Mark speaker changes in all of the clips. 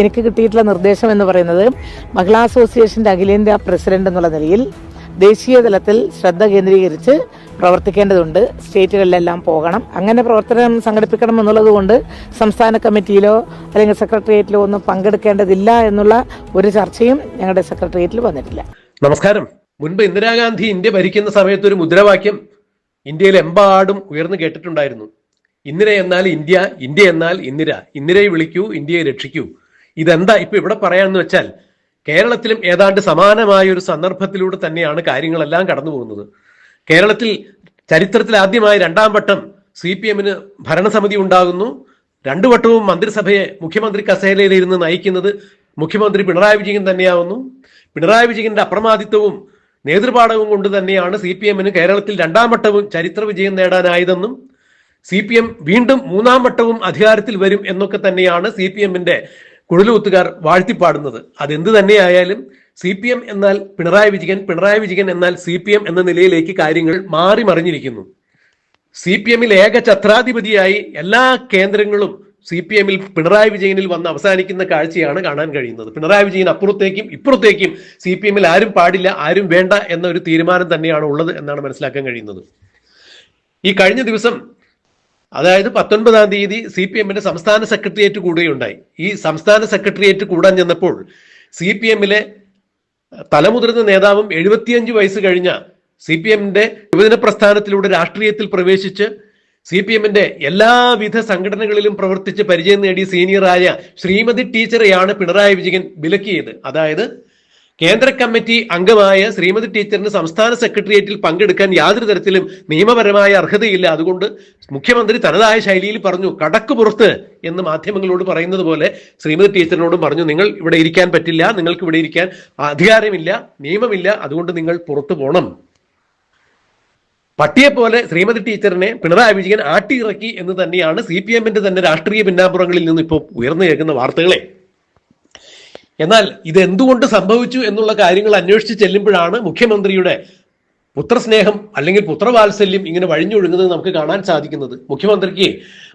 Speaker 1: എനിക്ക് കിട്ടിയിട്ടുള്ള നിർദ്ദേശം എന്ന് പറയുന്നത് മഹിളാ അസോസിയേഷന്റെ അഖിലേന്ത്യാ പ്രസിഡന്റ് എന്നുള്ള നിലയിൽ ദേശീയ തലത്തിൽ ശ്രദ്ധ കേന്ദ്രീകരിച്ച് പ്രവർത്തിക്കേണ്ടതുണ്ട്. സ്റ്റേറ്റുകളിലെല്ലാം പോകണം. അങ്ങനെ പ്രവർത്തനം സംഘടിപ്പിക്കണം എന്നുള്ളത് കൊണ്ട് സംസ്ഥാന കമ്മിറ്റിയിലോ അല്ലെങ്കിൽ സെക്രട്ടേറിയറ്റിലോ ഒന്നും പങ്കെടുക്കേണ്ടതില്ല എന്നുള്ള ഒരു ചർച്ചയും ഞങ്ങളുടെ സെക്രട്ടേറിയറ്റിൽ വന്നിട്ടില്ല.
Speaker 2: നമസ്കാരം. മുൻപ് ഇന്ദിരാഗാന്ധി ഇന്ത്യ ഭരിക്കുന്ന സമയത്ത് ഒരു മുദ്രാവാക്യം ഇന്ത്യയിൽ ഇന്ത്യയിലെമ്പാടും ഉയർന്നു കേട്ടിട്ടുണ്ടായിരുന്നു. ഇന്ദിര എന്നാൽ ഇന്ത്യ ഇന്ത്യ എന്നാൽ ഇന്ദിര. ഇന്ദിരയെ വിളിക്കൂ ഇന്ത്യയെ രക്ഷിക്കൂ. ഇതെന്താ ഇപ്പൊ ഇവിടെ പറയാന്ന് വെച്ചാൽ കേരളത്തിലും ഏതാണ്ട് സമാനമായ ഒരു സന്ദർഭത്തിലൂടെ തന്നെയാണ് കാര്യങ്ങളെല്ലാം കടന്നു പോകുന്നത് കേരളത്തിൽ ചരിത്രത്തിൽ ആദ്യമായി രണ്ടാം വട്ടം സി പി എമ്മിന് ഭരണസമിതി ഉണ്ടാകുന്നു. രണ്ടു വട്ടവും മന്ത്രിസഭയെ മുഖ്യമന്ത്രി കസേരയിലിരുന്ന് നയിക്കുന്നത് മുഖ്യമന്ത്രി പിണറായി വിജയൻ തന്നെയാവുന്നു. പിണറായി വിജയന്റെ അപ്രമാദിത്വവും നേതൃപാഠവും കൊണ്ട് തന്നെയാണ് സി പി എമ്മിന് കേരളത്തിൽ രണ്ടാം വട്ടവും ചരിത്ര വിജയം നേടാനായതെന്നും സി പി എം വീണ്ടും മൂന്നാം വട്ടവും അധികാരത്തിൽ വരും എന്നൊക്കെ തന്നെയാണ് സി പി എമ്മിന്റെ കുഴലൂത്തുകാർ വാഴ്ത്തിപ്പാടുന്നത്. അതെന്ത് തന്നെയായാലും സി പി എം എന്നാൽ പിണറായി വിജയൻ പിണറായി വിജയൻ എന്നാൽ സി പി എം എന്ന നിലയിലേക്ക് കാര്യങ്ങൾ മാറി മറിഞ്ഞിരിക്കുന്നു. സി പി എമ്മിൽ ഏക ഛത്രാധിപതിയായി എല്ലാ കേന്ദ്രങ്ങളും സി പി എമ്മിൽ പിണറായി വിജയനിൽ വന്ന് അവസാനിക്കുന്ന കാഴ്ചയാണ് കാണാൻ കഴിയുന്നത്. പിണറായി വിജയൻ അപ്പുറത്തേക്കും ഇപ്പുറത്തേക്കും സി പി എമ്മിൽ ആരും പാടില്ല ആരും വേണ്ട എന്ന ഒരു തീരുമാനം തന്നെയാണ് ഉള്ളത് എന്നാണ് മനസ്സിലാക്കാൻ കഴിയുന്നത്. ഈ കഴിഞ്ഞ ദിവസം അതായത് പത്തൊൻപതാം തീയതി സി പി എമ്മിന്റെ സംസ്ഥാന സെക്രട്ടേറിയറ്റ് കൂടുകയുണ്ടായി ഈ സംസ്ഥാന സെക്രട്ടേറിയറ്റ് കൂടാൻ ചെന്നപ്പോൾ സി പി എമ്മിലെ തലമുതിർന്ന നേതാവും എഴുപത്തിയഞ്ച് വയസ്സ് കഴിഞ്ഞ സി പി എമ്മിന്റെ യുവജന പ്രസ്ഥാനത്തിലൂടെ രാഷ്ട്രീയത്തിൽ പ്രവേശിച്ച് സി പി എമ്മിന്റെ എല്ലാവിധ സംഘടനകളിലും പ്രവർത്തിച്ച് പരിചയം നേടിയ സീനിയറായ ശ്രീമതി ടീച്ചറെയാണ് പിണറായി വിജയൻ വിലക്കിയത്. അതായത് കേന്ദ്ര കമ്മിറ്റി അംഗമായ ശ്രീമതി ടീച്ചറിന് സംസ്ഥാന സെക്രട്ടേറിയറ്റിൽ പങ്കെടുക്കാൻ യാതൊരു തരത്തിലും നിയമപരമായ അർഹതയില്ല. അതുകൊണ്ട് മുഖ്യമന്ത്രി തനതായ ശൈലിയിൽ പറഞ്ഞു കടക്ക് പുറത്ത് എന്ന് മാധ്യമങ്ങളോട് പറയുന്നത് പോലെ ശ്രീമതി ടീച്ചറിനോടും പറഞ്ഞു നിങ്ങൾ ഇവിടെ ഇരിക്കാൻ പറ്റില്ല നിങ്ങൾക്ക് ഇവിടെ ഇരിക്കാൻ അധികാരമില്ല നിയമമില്ല അതുകൊണ്ട് നിങ്ങൾ പുറത്തു പോകണം പട്ടിയെ പോലെ ശ്രീമതി ടീച്ചറിനെ പിണറായി വിജയൻ ആട്ടിയിറക്കി എന്ന് തന്നെയാണ് സി പി എമ്മിന്റെ തന്നെ രാഷ്ട്രീയ പിന്നാമ്പുറങ്ങളിൽ നിന്ന് ഇപ്പോൾ ഉയർന്നു കേൾക്കുന്ന വാർത്തകളെ. എന്നാൽ ഇത് എന്തുകൊണ്ട് സംഭവിച്ചു എന്നുള്ള കാര്യങ്ങൾ അന്വേഷിച്ച് ചെല്ലുമ്പോഴാണ് മുഖ്യമന്ത്രിയുടെ പുത്രസ്നേഹം അല്ലെങ്കിൽ പുത്രവാത്സല്യം ഇങ്ങനെ വഴിഞ്ഞൊഴുകുന്നത് നമുക്ക് കാണാൻ സാധിക്കുന്നത്. മുഖ്യമന്ത്രിക്ക്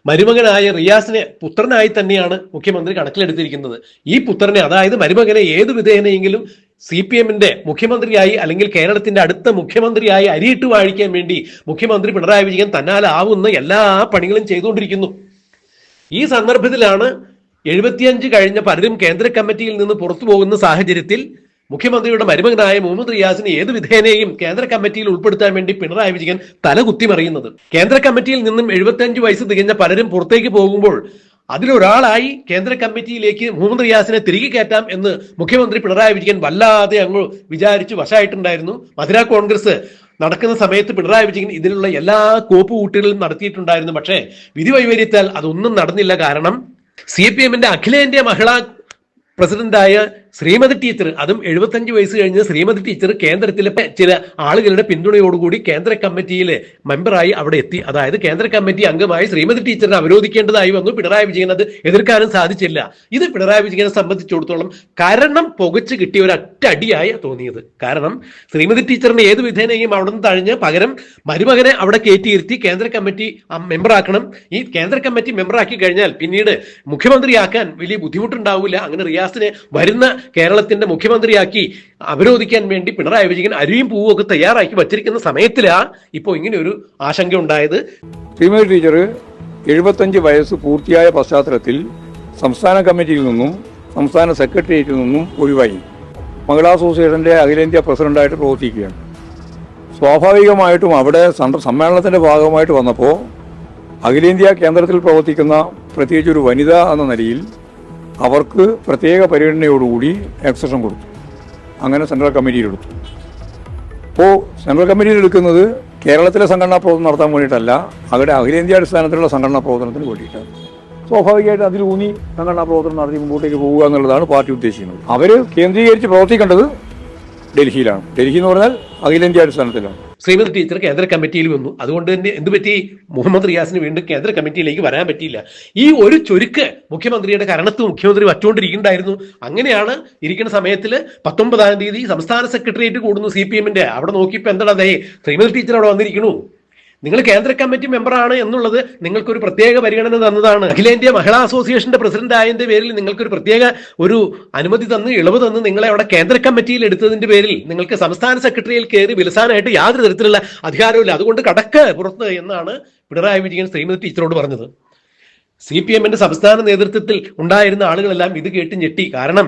Speaker 2: മരുമകനായ റിയാസിനെ പുത്രനായി തന്നെയാണ് മുഖ്യമന്ത്രി കണക്കിലെടുത്തിരിക്കുന്നത്. ഈ പുത്രനെ അതായത് മരുമകനെ ഏത് വിധേയനെയെങ്കിലും സി പി എമ്മിന്റെ മുഖ്യമന്ത്രിയായി അല്ലെങ്കിൽ കേരളത്തിന്റെ അടുത്ത മുഖ്യമന്ത്രിയായി അരിയിട്ട് വാഴിക്കാൻ വേണ്ടി മുഖ്യമന്ത്രി പിണറായി വിജയൻ തന്നാലാവുന്ന എല്ലാ പണികളും ചെയ്തുകൊണ്ടിരിക്കുന്നു. ഈ സന്ദർഭത്തിലാണ് എഴുപത്തിയഞ്ച് കഴിഞ്ഞ പലരും കേന്ദ്ര കമ്മിറ്റിയിൽ നിന്ന് പുറത്തു പോകുന്ന സാഹചര്യത്തിൽ മുഖ്യമന്ത്രിയുടെ മരുമകനായ മുഹമ്മദ് റിയാസിനെ ഏത് വിധേനയും കേന്ദ്ര കമ്മിറ്റിയിൽ ഉൾപ്പെടുത്താൻ വേണ്ടി പിണറായി വിജയൻ തല കുത്തിമറിയുന്നത് കേന്ദ്ര കമ്മിറ്റിയിൽ നിന്നും എഴുപത്തിയഞ്ച് വയസ്സ് തികഞ്ഞ പലരും പുറത്തേക്ക് പോകുമ്പോൾ അതിലൊരാളായി കേന്ദ്ര കമ്മിറ്റിയിലേക്ക് മുഹമ്മദ് റിയാസിനെ തിരികെ കയറ്റാം എന്ന് മുഖ്യമന്ത്രി പിണറായി വിജയൻ വല്ലാതെ അങ്ങ് വിചാരിച്ചു വശമായിട്ടുണ്ടായിരുന്നു മധുര കോൺഗ്രസ് നടക്കുന്ന സമയത്ത് പിണറായി വിജയൻ ഇതിനുള്ള എല്ലാ കോപ്പുകൂട്ടുകളും നടത്തിയിട്ടുണ്ടായിരുന്നു. പക്ഷേ വിധി വൈപരീത്യാൽ അതൊന്നും നടന്നില്ല. കാരണം സി പി എമ്മിന്റെ അഖിലേന്ത്യാ മഹിളാ പ്രസിഡന്റായ ശ്രീമതി ടീച്ചർ അതും എഴുപത്തഞ്ച് വയസ്സ് കഴിഞ്ഞ ശ്രീമതി ടീച്ചർ കേന്ദ്രത്തിലെ ചില ആളുകളുടെ പിന്തുണയോടുകൂടി കേന്ദ്ര കമ്മിറ്റിയിലെ മെമ്പറായി അവിടെ എത്തി. അതായത് കേന്ദ്ര കമ്മിറ്റി അംഗമായി ശ്രീമതി ടീച്ചറിനെ അവരോധിക്കേണ്ടതായി വന്നു. പിണറായി വിജയൻ അത് എതിർക്കാനും സാധിച്ചില്ല. ഇത് പിണറായി വിജയനെ സംബന്ധിച്ചിടത്തോളം കാരണം പുകച്ച് കിട്ടിയ ഒരു അറ്റടിയായി തോന്നിയത്. കാരണം ശ്രീമതി ടീച്ചറിനെ ഏത് വിധേനയും അവിടെ നിന്ന് തഴിഞ്ഞ് പകരം മരുമകനെ അവിടെ കയറ്റിയിരുത്തി കേന്ദ്ര കമ്മിറ്റി മെമ്പറാക്കണം. ഈ കേന്ദ്ര കമ്മിറ്റി മെമ്പറാക്കി കഴിഞ്ഞാൽ പിന്നീട് മുഖ്യമന്ത്രിയാക്കാൻ വലിയ ബുദ്ധിമുട്ടുണ്ടാവില്ല. അങ്ങനെ റിയാസിനെ വരുന്ന കേരളത്തിന്റെ മുഖ്യമന്ത്രിയാക്കി അവരോധിക്കാൻ വേണ്ടി പിണറായി വിജയൻ അരിയും പൂവും ഒക്കെ തയ്യാറാക്കി വച്ചിരിക്കുന്ന സമയത്തിലാ ഇപ്പോൾ ഇങ്ങനെ ഒരു ആശങ്ക ഉണ്ടായത്.
Speaker 3: ശ്രീമതി ടീച്ചർ എഴുപത്തഞ്ച് വയസ്സ് പൂർത്തിയായ പശ്ചാത്തലത്തിൽ സംസ്ഥാന കമ്മിറ്റിയിൽ നിന്നും സംസ്ഥാന സെക്രട്ടേറിയറ്റിൽ നിന്നും ഒഴിവായി. മഹിളാ അസോസിയേഷന്റെ അഖിലേന്ത്യാ പ്രസിഡന്റായിട്ട് പ്രവർത്തിക്കുകയാണ്. സ്വാഭാവികമായിട്ടും അവിടെ സമ്മേളനത്തിന്റെ ഭാഗമായിട്ട് വന്നപ്പോൾ അഖിലേന്ത്യാ കേന്ദ്രത്തിൽ പ്രവർത്തിക്കുന്ന പ്രത്യേകിച്ച് ഒരു വനിത എന്ന നിലയിൽ അവർക്ക് പ്രത്യേക പരിഗണനയോടുകൂടി എക്സഷൻ കൊടുത്തു. അങ്ങനെ സെൻട്രൽ കമ്മിറ്റിയിൽ എടുത്തു. അപ്പോൾ സെൻട്രൽ കമ്മിറ്റിയിൽ എടുക്കുന്നത് കേരളത്തിലെ സംഘടനാ പ്രവർത്തനം നടത്താൻ വേണ്ടിയിട്ടല്ല അവരുടെ അഖിലേന്ത്യാ അടിസ്ഥാനത്തിലുള്ള സംഘടനാ പ്രവർത്തനത്തിന് വേണ്ടിയിട്ടാണ്. സ്വാഭാവികമായിട്ട് അതിലൂന്നി സംഘടനാ പ്രവർത്തനം നടത്തി മുമ്പോട്ടേക്ക് പോകുക എന്നുള്ളതാണ് പാർട്ടി ഉദ്ദേശിക്കുന്നത്. അവർ കേന്ദ്രീകരിച്ച് പ്രവർത്തിക്കേണ്ടത് ഡൽഹിയിലാണ്. ഡൽഹി എന്ന് പറഞ്ഞാൽ അഖിലേന്ത്യാ അടിസ്ഥാനത്തിലാണ്.
Speaker 2: ശ്രീമതി ടീച്ചർ കേന്ദ്ര കമ്മിറ്റിയിൽ വന്നു അതുകൊണ്ട് തന്നെ എന്ത് പറ്റി? മുഹമ്മദ് റിയാസിന് വീണ്ടും കേന്ദ്ര കമ്മിറ്റിയിലേക്ക് വരാൻ പറ്റിയില്ല. ഈ ഒരു ചൊരുക്ക് മുഖ്യമന്ത്രിയുടെ കരണത്ത് മുഖ്യമന്ത്രി വച്ചുകൊണ്ടിരിക്കുന്നുണ്ടായിരുന്നു. അങ്ങനെയാണ് ഇരിക്കുന്ന സമയത്തിൽ പത്തൊമ്പതാം തീയതി സംസ്ഥാന സെക്രട്ടേറിയറ്റ് കൂടുന്നു സി പി എമ്മിന്റെ. അവിടെ നോക്കിയപ്പോൾ എന്താണ് അതേ ശ്രീമതി ടീച്ചർ അവിടെ വന്നിരിക്കണു നിങ്ങൾ കേന്ദ്ര കമ്മിറ്റി മെമ്പറാണ് എന്നുള്ളത് നിങ്ങൾക്കൊരു പ്രത്യേക പരിഗണന തന്നതാണ്. അഖിലേന്ത്യാ മഹിളാ അസോസിയേഷന്റെ പ്രസിഡന്റ് ആയതിന്റെ പേരിൽ നിങ്ങൾക്കൊരു പ്രത്യേക ഒരു അനുമതി തന്ന് ഇളവ് തന്ന് നിങ്ങളെ അവിടെ കേന്ദ്ര കമ്മിറ്റിയിൽ എടുത്തതിന്റെ പേരിൽ നിങ്ങൾക്ക് സംസ്ഥാന സെക്രട്ടറിയിൽ കയറി വിലസാനായിട്ട് യാതൊരു തരത്തിലുള്ള അധികാരമില്ല അതുകൊണ്ട് കടക്ക് പുറത്ത് എന്നാണ് പിണറായി വിജയൻ ശ്രീമതി ടീച്ചറോട് പറഞ്ഞത്. സി പി എമ്മിന്റെ സംസ്ഥാന നേതൃത്വത്തിൽ ഉണ്ടായിരുന്ന ആളുകളെല്ലാം ഇത് കേട്ട് ഞെട്ടി. കാരണം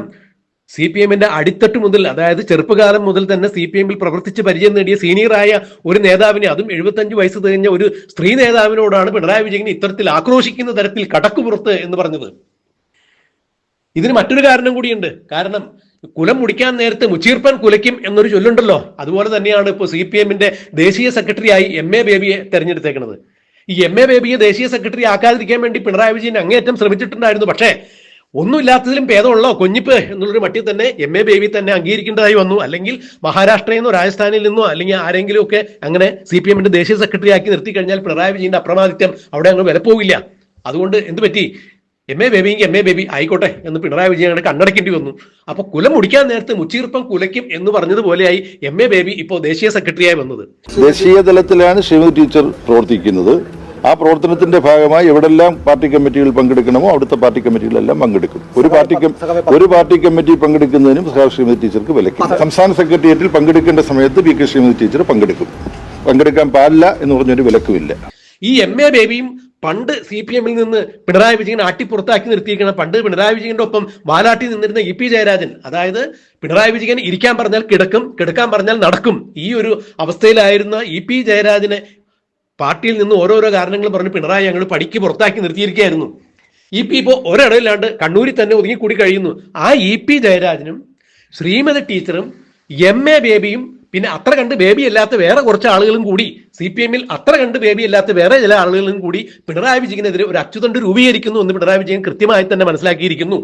Speaker 2: സി പി എമ്മിന്റെ അടിത്തട്ട് മുതൽ അതായത് ചെറുപ്പകാലം മുതൽ തന്നെ സി പി എമ്മിൽ പ്രവർത്തിച്ച് പരിചയം നേടിയ സീനിയറായ ഒരു നേതാവിനെ അതും എഴുപത്തഞ്ച് വയസ്സ് തികഞ്ഞ ഒരു സ്ത്രീ നേതാവിനോടാണ് പിണറായി വിജയൻ ഇത്തരത്തിൽ ആക്രോശിക്കുന്ന തരത്തിൽ കടക്കുപുറത്ത് എന്ന് പറഞ്ഞത്. ഇതിന് മറ്റൊരു കാരണം കൂടിയുണ്ട്. കാരണം കുലം മുടിക്കാൻ നേരത്തെ മുച്ചീർപ്പൻ കുലയ്ക്കും എന്നൊരു ചൊല്ലുണ്ടല്ലോ. അതുപോലെ തന്നെയാണ് ഇപ്പോൾ സി പി എമ്മിന്റെ ദേശീയ സെക്രട്ടറിയായി എം എ ബേബിയെ തെരഞ്ഞെടുത്തേക്കുന്നത്. ഈ എം എ ബേബിയെ ദേശീയ സെക്രട്ടറി ആക്കാതിരിക്കാൻ വേണ്ടി പിണറായി വിജയൻ അങ്ങേയറ്റം ശ്രമിച്ചിട്ടുണ്ടായിരുന്നു. പക്ഷേ ഒന്നുമില്ലാത്തതിലും ഭേദമുള്ളോ കൊഞ്ഞിപ്പ് എന്നുള്ളൊരു മട്ടിൽ തന്നെ എം എ ബേബി തന്നെ അംഗീകരിക്കേണ്ടതായി വന്നു. അല്ലെങ്കിൽ മഹാരാഷ്ട്രയിൽ നിന്നോ രാജസ്ഥാനിൽ നിന്നോ അല്ലെങ്കിൽ ആരെങ്കിലും ഒക്കെ അങ്ങനെ സി പി എമ്മിന്റെ ദേശീയ സെക്രട്ടറി ആക്കി നിർത്തി കഴിഞ്ഞാൽ പിണറായി വിജയന്റെ അപ്രമാദിത്യം അവിടെ അങ്ങ് വിലപ്പോവില്ല അതുകൊണ്ട് എന്ത് പറ്റി? എം എ ബേബിയെങ്കിൽ എം എ ബേബി ആയിക്കോട്ടെ എന്ന് പിണറായി വിജയൻ അങ്ങനെ കണ്ണടക്കേണ്ടി വന്നു. അപ്പൊ കുലം മുടിക്കാൻ നേരത്തെ മുച്ചീർപ്പം കുലയ്ക്കും എന്ന് പറഞ്ഞതുപോലെയായി എം എ ബേബി ഇപ്പോൾ ദേശീയ സെക്രട്ടറിയായി വന്നത്.
Speaker 4: ദേശീയ തലത്തിലാണ് ശ്രീമതി ടീച്ചർ പ്രവർത്തിക്കുന്നത്. ആ പ്രവർത്തനത്തിന്റെ ഭാഗമായി എവിടെല്ലാം പാർട്ടി കമ്മിറ്റികൾ പങ്കെടുക്കണമോ അവിടുത്തെ പാർട്ടി കമ്മിറ്റികളെല്ലാം പങ്കെടുക്കും. ഒരു പാർട്ടി ഒരു പാർട്ടി കമ്മിറ്റി പങ്കെടുക്കുന്നതിനും സഹകരണ ശ്രീമതി ടീച്ചർക്ക് വിലക്കും സംസ്ഥാന സെക്രട്ടേറിയറ്റിൽ പങ്കെടുക്കേണ്ട സമയത്ത് പി കെ ശ്രീമതി ടീച്ചർ പങ്കെടുക്കും. പങ്കെടുക്കാൻ പാടില്ല എന്ന് പറഞ്ഞൊരു വിലക്കുമില്ല.
Speaker 2: ഈ എം എ ബേബിയും പണ്ട് സി പി എമ്മിൽ നിന്ന് പിണറായി വിജയൻ ആട്ടി പുറത്താക്കി നിർത്തിയിരിക്കണം പണ്ട് പിണറായി വിജയന്റെ ഒപ്പം വാലാട്ടി നിന്നിരുന്ന ഇ പി ജയരാജൻ അതായത് പിണറായി വിജയൻ ഇരിക്കാൻ പറഞ്ഞാൽ കിടക്കും കിടക്കാൻ പറഞ്ഞാൽ നടക്കും. ഈ ഒരു അവസ്ഥയിലായിരുന്ന ഇ പി ജയരാജനെ പാർട്ടിയിൽ നിന്ന് ഓരോരോ കാരണങ്ങൾ പറഞ്ഞ് പിണറായി ഞങ്ങൾ പടിക്ക് പുറത്താക്കി നിർത്തിയിരിക്കുകയായിരുന്നു. ഇ പി ഇപ്പോൾ ഒരിടയില്ലാണ്ട് കണ്ണൂരിൽ തന്നെ ഒതുങ്ങി കൂടി കഴിയുന്നു. ആ ഇ പി ജയരാജനും ശ്രീമതി ടീച്ചറും എം എ ബേബിയും പിന്നെ അത്ര കണ്ട് ബേബി അല്ലാത്ത വേറെ കുറച്ച് ആളുകളും കൂടി സി പി എമ്മിൽ അത്ര കണ്ട് ബേബി അല്ലാത്ത വേറെ ചില ആളുകളും കൂടി പിണറായി വിജയനെതിരെ ഒരു അച്ചുതണ്ട് രൂപീകരിക്കുന്നു എന്ന് പിണറായി വിജയൻ കൃത്യമായി തന്നെ മനസ്സിലാക്കിയിരിക്കുന്നു.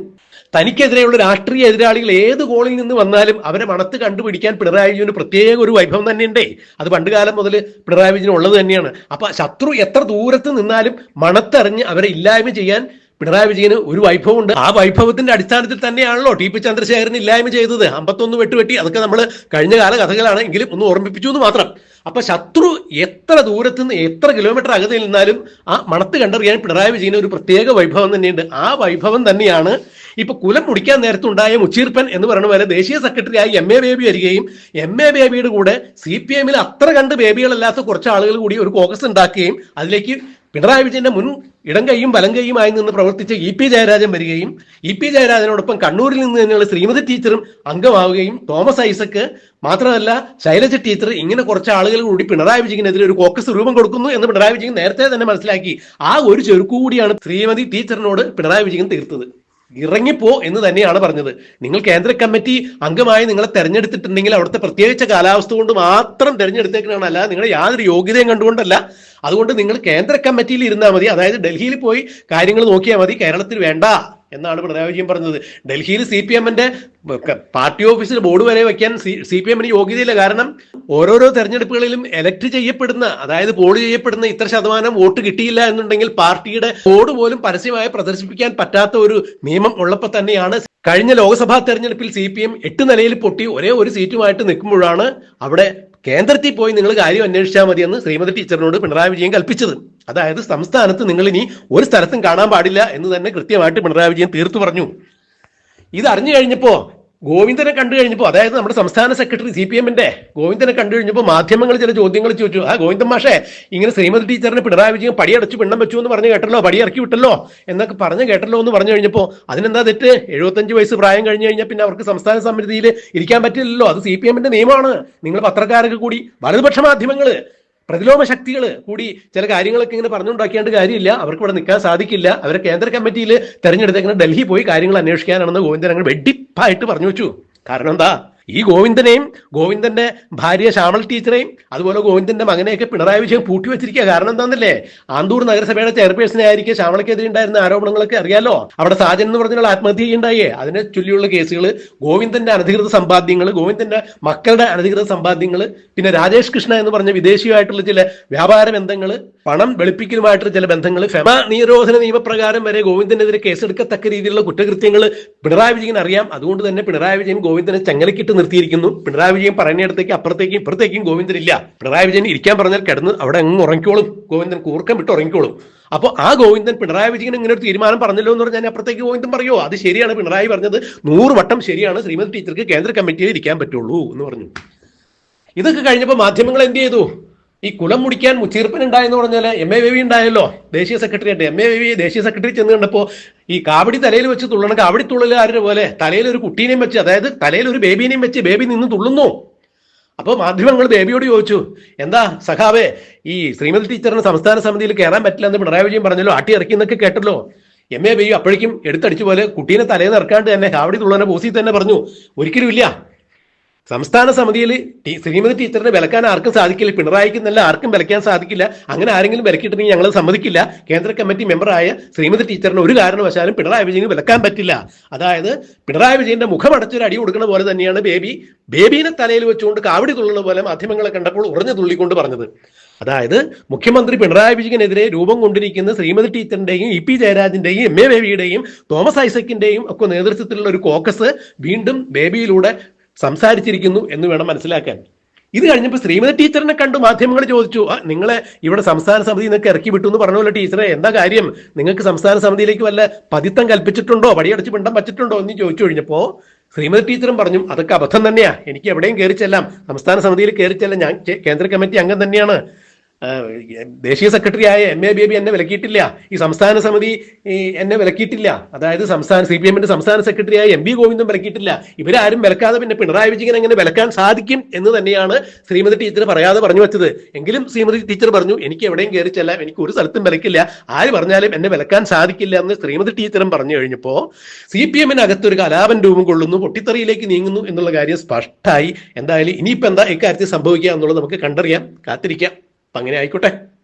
Speaker 2: തനിക്കെതിരെയുള്ള രാഷ്ട്രീയ എതിരാളികൾ ഏത് കോളിൽ നിന്ന് വന്നാലും അവരെ മണത്ത് കണ്ടുപിടിക്കാൻ പിണറായി വിജയന് പ്രത്യേക ഒരു വൈഭവം തന്നെയുണ്ടേ. അത് പണ്ട് കാലം മുതൽ പിണറായി വിജയൻ ഉള്ളത് തന്നെയാണ്. അപ്പൊ ശത്രു എത്ര ദൂരത്ത് നിന്നാലും മണത്തറിഞ്ഞ് അവരെ ഇല്ലായ്മ ചെയ്യാൻ പിണറായി വിജയന് ഒരു വൈഭവമുണ്ട്. ആ വൈഭവത്തിന്റെ അടിസ്ഥാനത്തിൽ തന്നെയാണല്ലോ ടി പി ചന്ദ്രശേഖരൻ ഇല്ലായ്മ ചെയ്തത്. അമ്പത്തൊന്ന് വെട്ടുവെട്ടി അതൊക്കെ നമ്മൾ കഴിഞ്ഞ കാല കഥകളാണ് എങ്കിലും ഒന്ന് ഓർമ്മിപ്പിച്ചു എന്ന് മാത്രം. അപ്പൊ ശത്രു എത്ര ദൂരത്തു നിന്ന് എത്ര കിലോമീറ്റർ അകതയിൽ നിന്നാലും ആ മണത്ത് കണ്ടറിയാൻ പിണറായി വിജയന് ഒരു പ്രത്യേക വൈഭവം തന്നെയുണ്ട്. ആ വൈഭവം തന്നെയാണ് ഇപ്പൊ കുലം മുടിക്കാൻ നേരത്തുണ്ടായ മുച്ചീർപ്പൻ എന്ന് പറയുന്ന പോലെ ദേശീയ സെക്രട്ടറിയായി എം എ ബേബി വരികയും എം എ ബേബിയുടെ കൂടെ സി പി എമ്മിൽ അത്ര കണ്ട് ബേബികളല്ലാത്ത കുറച്ച് ആളുകൾ കൂടി ഒരു കോക്കസ് ഉണ്ടാക്കുകയും അതിലേക്ക് പിണറായി വിജയന്റെ മുൻ ഇടം കൈയും വലം കൈയുമായി നിന്ന് പ്രവർത്തിച്ച ഇ പി ജയരാജൻ വരികയും ഇ പി ജയരാജനോടൊപ്പം കണ്ണൂരിൽ നിന്ന് തന്നെയുള്ള ശ്രീമതി ടീച്ചറും അംഗമാവുകയും തോമസ് ഐസക്ക് മാത്രമല്ല ശൈലജ ടീച്ചർ ഇങ്ങനെ കുറച്ച് ആളുകൾ കൂടി പിണറായി വിജയനെതിരെ ഒരു കോക്കസ് രൂപം കൊടുക്കുന്നു എന്ന് പിണറായി വിജയൻ നേരത്തെ തന്നെ മനസ്സിലാക്കി. ആ ഒരു ചെറുക്കു കൂടിയാണ് ശ്രീമതി ടീച്ചറിനോട് പിണറായി വിജയൻ തീർത്തത്. ഇറങ്ങിപ്പോ എന്ന് തന്നെയാണ് പറഞ്ഞത്. നിങ്ങൾ കേന്ദ്ര കമ്മിറ്റി അംഗമായി നിങ്ങളെ തെരഞ്ഞെടുത്തിട്ടുണ്ടെങ്കിൽ അവിടുത്തെ പ്രത്യേകിച്ച കാലാവസ്ഥ കൊണ്ട് മാത്രം തെരഞ്ഞെടുത്തേക്കാണല്ല നിങ്ങളുടെ യാതൊരു യോഗ്യതയും കണ്ടുകൊണ്ടല്ല. അതുകൊണ്ട് നിങ്ങൾ കേന്ദ്ര കമ്മിറ്റിയിൽ ഇരുന്നാൽ മതി. അതായത് ഡൽഹിയിൽ പോയി കാര്യങ്ങൾ നോക്കിയാൽ മതി. കേരളത്തിൽ വേണ്ട. എന്നാണ് പിണറായി വിജയൻ പറഞ്ഞത്. ഡൽഹിയിൽ സി പി എമ്മിന്റെ പാർട്ടി ഓഫീസിൽ ബോർഡ് വരെ വയ്ക്കാൻ സി പി എമ്മിന് യോഗ്യതയില്ല. കാരണം ഓരോരോ തെരഞ്ഞെടുപ്പുകളിലും എലക്ട് ചെയ്യപ്പെടുന്ന അതായത് പോൾ ചെയ്യപ്പെടുന്ന ഇത്ര ശതമാനം വോട്ട് കിട്ടിയില്ല എന്നുണ്ടെങ്കിൽ പാർട്ടിയുടെ ബോർഡ് പോലും പരസ്യമായി പ്രദർശിപ്പിക്കാൻ പറ്റാത്ത ഒരു നിയമം ഉള്ളപ്പോൾ തന്നെയാണ് കഴിഞ്ഞ ലോക്സഭാ തെരഞ്ഞെടുപ്പിൽ സി പി എം എട്ട് നിലയിൽ പൊട്ടി ഒരേ ഒരു സീറ്റുമായിട്ട് നിൽക്കുമ്പോഴാണ് അവിടെ കേന്ദ്രത്തിൽ പോയി നിങ്ങൾ കാര്യം അന്വേഷിച്ചാൽ മതിയെന്ന് ശ്രീമതി ടീച്ചറിനോട് പിണറായി വിജയൻ കൽപ്പിച്ചത്. അതായത് സംസ്ഥാനത്ത് നിങ്ങൾ ഇനി ഒരു സ്ഥലത്തും കാണാൻ പാടില്ല എന്ന് തന്നെ കൃത്യമായിട്ട് പിണറായി വിജയൻ തീർത്തു പറഞ്ഞു. ഇത് അറിഞ്ഞു കഴിഞ്ഞപ്പോ ഗോവിന്ദനെ കണ്ടു കഴിഞ്ഞപ്പോൾ അതായത് നമ്മുടെ സംസ്ഥാന സെക്രട്ടറി സി പി എമ്മിന്റെ ഗോവിന്ദനെ കണ്ടു കഴിഞ്ഞപ്പോൾ മാധ്യമങ്ങൾ ചില ചോദ്യങ്ങൾ ചോദിച്ചു. ആ ഗോവിന്ദൻ മാഷേ ഇങ്ങനെ ശ്രീമതി ടീച്ചറിന് പിണറായി പടി പടിയടച്ചു പിണ്ണം വെച്ചു എന്ന് പറഞ്ഞു കേട്ടല്ലോ പടി ഇറക്കി വിട്ടല്ലോ എന്നൊക്കെ പറഞ്ഞു കേട്ടല്ലോ എന്ന് പറഞ്ഞു കഴിഞ്ഞപ്പോൾ അതിനെന്താ തെറ്റ്? എഴുപത്തഞ്ച് വയസ്സ് പ്രായം കഴിഞ്ഞു കഴിഞ്ഞാൽ പിന്നെ അവർക്ക് സംസ്ഥാന സമിതിയിൽ ഇരിക്കാൻ പറ്റില്ലല്ലോ. അത് സി പി എമ്മിന്റെ നിയമമാണ്. നിങ്ങൾ പത്രക്കാരൊക്കെ കൂടി വലതുപക്ഷ മാധ്യമങ്ങൾ പ്രതിലോമ ശക്തികൾ കൂടി ചില കാര്യങ്ങളൊക്കെ ഇങ്ങനെ പറഞ്ഞുണ്ടാക്കിയാണ്ട് കാര്യമില്ല. അവർക്ക് ഇവിടെ നിൽക്കാൻ സാധിക്കില്ല. അവർ കേന്ദ്ര കമ്മിറ്റിയിൽ തെരഞ്ഞെടുത്തേക്കുന്ന ഡൽഹി പോയി കാര്യങ്ങൾ അന്വേഷിക്കാനാണെന്ന് ഗോവിന്ദൻ അങ്ങനെ വെടിപ്പായിട്ട് പറഞ്ഞു വെച്ചു. കാരണം എന്താ? ഈ ഗോവിന്ദനെയും ഗോവിന്ദന്റെ ഭാര്യ ശ്യാമൾ ടീച്ചറെയും അതുപോലെ ഗോവിന്ദന്റെ മകനെയൊക്കെ പിണറായി വിജയൻ പൂട്ടി വെച്ചിരിക്കുക. കാരണം എന്താണെന്നല്ലേ ആന്തൂർ നഗരസഭയുടെ ചെയർപേഴ്സണെ ആയിരിക്കും ശ്യാമളക്കെതിരെ ഉണ്ടായിരുന്ന ആരോപണങ്ങളൊക്കെ അറിയാലോ? അവിടെ സാജൻ എന്ന് പറഞ്ഞുള്ള ആത്മഹത്യ ഉണ്ടായേ. അതിനെ ചൊല്ലിയുള്ള കേസുകൾ ഗോവിന്ദന്റെ അനധികൃത സമ്പാദ്യങ്ങൾ ഗോവിന്ദന്റെ മക്കളുടെ അനധികൃത സമ്പാദ്യങ്ങൾ പിന്നെ രാജേഷ് കൃഷ്ണ എന്ന് പറഞ്ഞ വിദേശിയുമായിട്ടുള്ള ചില വ്യാപാര ബന്ധങ്ങൾ പണം വെളുപ്പിക്കലുമായിട്ടുള്ള ചില ബന്ധങ്ങൾ ഫെമ നിരോധന നിയമപ്രകാരം വരെ ഗോവിന്ദനെതിരെ കേസെടുക്കത്തക്ക രീതിയിലുള്ള കുറ്റകൃത്യങ്ങൾ പിണറായി വിജയൻ അറിയാം. അതുകൊണ്ട് തന്നെ പിണറായി വിജയൻ ഗോവിന്ദനെ ചങ്ങലക്കിട്ട് നിർത്തിയിരിക്കുന്നു. പിണറായി വിജയൻ പറയുന്നിടത്തേക്ക് അപ്പുറത്തേക്കും ഇപ്പുറത്തേക്കും ഗോവിന്ദൻ ഇല്ല. പിണറായി വിജയൻ ഇരിക്കാൻ പറഞ്ഞാൽ കിടന്ന് അവിടെ അങ്ങ് ഉറങ്ങിക്കോളും. ഗോവിന്ദൻ കൂർക്കം വിട്ട് ഉറങ്ങിക്കോളും. അപ്പോൾ ആ ഗോവിന്ദൻ പിണറായി വിജയൻ ഇങ്ങനെ ഒരു തീരുമാനം പറഞ്ഞല്ലോ എന്ന് പറഞ്ഞാൽ അപ്പുറത്തേക്ക് ഗോവിന്ദൻ പറയുമോ അത് ശരിയാണ് പിണറായി പറഞ്ഞത്. നൂറ് വട്ടം ശരിയാണ്. ശ്രീമതി ടീച്ചർക്ക് കേന്ദ്ര കമ്മിറ്റിയിൽ ഇരിക്കാൻ പറ്റുള്ളൂ എന്ന് പറഞ്ഞു. ഇതൊക്കെ കഴിഞ്ഞപ്പോൾ മാധ്യമങ്ങൾ എന്ത് ചെയ്തു? ഈ കുളം മുടിക്കാൻ മുച്ചീർപ്പൻ ഉണ്ടായെന്ന് പറഞ്ഞാൽ എം എ ബേബി ഉണ്ടായല്ലോ. ദേശീയ സെക്രട്ടറി ആയിട്ട്. എം എ ബേബി ദേശീയ സെക്രട്ടറി ചെന്ന് കണ്ടപ്പോൾ ഈ കാവടി തലയിൽ വെച്ച് തുള്ളണം കാവടി തുള്ളലുകാരുടെ പോലെ തലയിൽ ഒരു കുട്ടീനെയും വെച്ച് അതായത് തലയിൽ ഒരു ബേബിനെയും വെച്ച് ബേബി നിന്ന് തുള്ളുന്നു. അപ്പോൾ മാധ്യമങ്ങൾ ബേബിയോട് ചോദിച്ചു എന്താ സഖാവേ ഈ ശ്രീമതി ടീച്ചറിന് സംസ്ഥാന സമിതിയിൽ കയറാൻ പറ്റില്ല എന്ന് പിണറായി വിജയൻ പറഞ്ഞല്ലോ ആട്ടി ഇറക്കി എന്നൊക്കെ കേട്ടല്ലോ. എം എ ബേബി അപ്പോഴേക്കും എടുത്തടിച്ചു പോലെ കുട്ടീനെ തലേന്ന് ഇറക്കാണ്ട് തന്നെ കാവടി തുള്ളനെ പോസി തന്നെ പറഞ്ഞു. ഒരിക്കലും ഇല്ല. സംസ്ഥാന സമിതിയിൽ ശ്രീമതി ടീച്ചറിനെ വിലക്കാൻ ആർക്കും സാധിക്കില്ല പിണറായിക്ക് നല്ല ആർക്കും വിലക്കാൻ സാധിക്കില്ല അങ്ങനെ ആരെങ്കിലും വിലക്കിയിട്ടുണ്ടെങ്കിൽ ഞങ്ങൾ സമ്മതിക്കില്ല. കേന്ദ്ര കമ്മിറ്റി മെമ്പറായ ശ്രീമതി ടീച്ചറിന് ഒരു കാരണവശാലും പിണറായി വിജയന് വിലക്കാൻ പറ്റില്ല. അതായത് പിണറായി വിജയന്റെ മുഖം അടച്ചൊരു അടി കൊടുക്കുന്ന പോലെ തന്നെയാണ് ബേബി. ബേബീനെ തലയിൽ വെച്ചുകൊണ്ട് കാവടി തുള്ളുന്ന പോലെ മാധ്യമങ്ങളെ കണ്ടപ്പോൾ ഉറഞ്ഞു തുള്ളിക്കൊണ്ട് പറഞ്ഞത്. അതായത് മുഖ്യമന്ത്രി പിണറായി വിജയനെതിരെ രൂപം കൊണ്ടിരിക്കുന്ന ശ്രീമതി ടീച്ചറിന്റെയും ഇ പി ജയരാജിന്റെയും എം എ ബേബിയുടെയും തോമസ് ഐസക്കിന്റെയും ഒക്കെ നേതൃത്വത്തിലുള്ള ഒരു കോക്കസ് വീണ്ടും ബേബിയിലൂടെ സംസാരിച്ചിരിക്കുന്നു എന്ന് വേണം മനസ്സിലാക്കാൻ. ഇത് കഴിഞ്ഞപ്പോൾ ശ്രീമതി ടീച്ചറിനെ കണ്ടു മാധ്യമങ്ങൾ ചോദിച്ചു "ആ, നിങ്ങളെ ഇവിടെ സംസ്ഥാന സമിതി നിങ്ങൾക്ക് ഇറക്കി വിട്ടു എന്ന് പറഞ്ഞല്ലോ ടീച്ചറെ എന്താ കാര്യം? നിങ്ങൾക്ക് സംസ്ഥാന സമിതിയിലേക്ക് വല്ല പതിത്തം കൽപ്പിച്ചിട്ടുണ്ടോ? വടിയടച്ച് പിണ്ടം വച്ചിട്ടുണ്ടോ? എന്ന് ചോദിച്ചു കഴിഞ്ഞപ്പോൾ ശ്രീമതി ടീച്ചറും പറഞ്ഞു അതൊക്കെ അബദ്ധം തന്നെയാ. എനിക്ക് എവിടെയും കയറി ചെല്ലാം. സംസ്ഥാന സമിതിയിൽ കയറി ചെല്ലാം. ഞാൻ കേന്ദ്ര കമ്മിറ്റി അംഗം തന്നെയാണ്. ദേശീയ സെക്രട്ടറി ആയ എം എ ബേബി എന്നെ വിലക്കിയിട്ടില്ല. ഈ സംസ്ഥാന സമിതി എന്നെ വിലക്കിയിട്ടില്ല. അതായത് സംസ്ഥാന സി പി എമ്മിന്റെ സംസ്ഥാന സെക്രട്ടറി ആയ എം വി ഗോവിന്ദൻ വിലക്കിയിട്ടില്ല. ഇവരാരും വിലക്കാതെ പിന്നെ പിണറായി വിജയൻ എങ്ങനെ വിലക്കാൻ സാധിക്കും എന്ന് തന്നെയാണ് ശ്രീമതി ടീച്ചർ പറയാതെ പറഞ്ഞു വെച്ചത്. എങ്കിലും ശ്രീമതി ടീച്ചർ പറഞ്ഞു എനിക്ക് എവിടെയും കയറി ചെല്ലാം എനിക്ക് ഒരു സ്ഥലത്തും വിലക്കില്ല. ആര് പറഞ്ഞാലും എന്നെ വിലക്കാൻ സാധിക്കില്ല എന്ന് ശ്രീമതി ടീച്ചറും പറഞ്ഞു കഴിഞ്ഞപ്പോൾ സി പി എമ്മിനകത്ത് ഒരു കലാപൻ രൂപം കൊള്ളുന്നു പൊട്ടിത്തെറിയിലേക്ക് നീങ്ങുന്നു എന്നുള്ള കാര്യം സ്പഷ്ടമായി. എന്തായാലും ഇനിയിപ്പോ എന്താ ഇക്കാര്യത്തിൽ സംഭവിക്കുക എന്നുള്ളത് നമുക്ക് കണ്ടറിയാം കാത്തിരിക്കാം. അപ്പൊ അങ്ങനെ ആയിക്കോട്ടെ.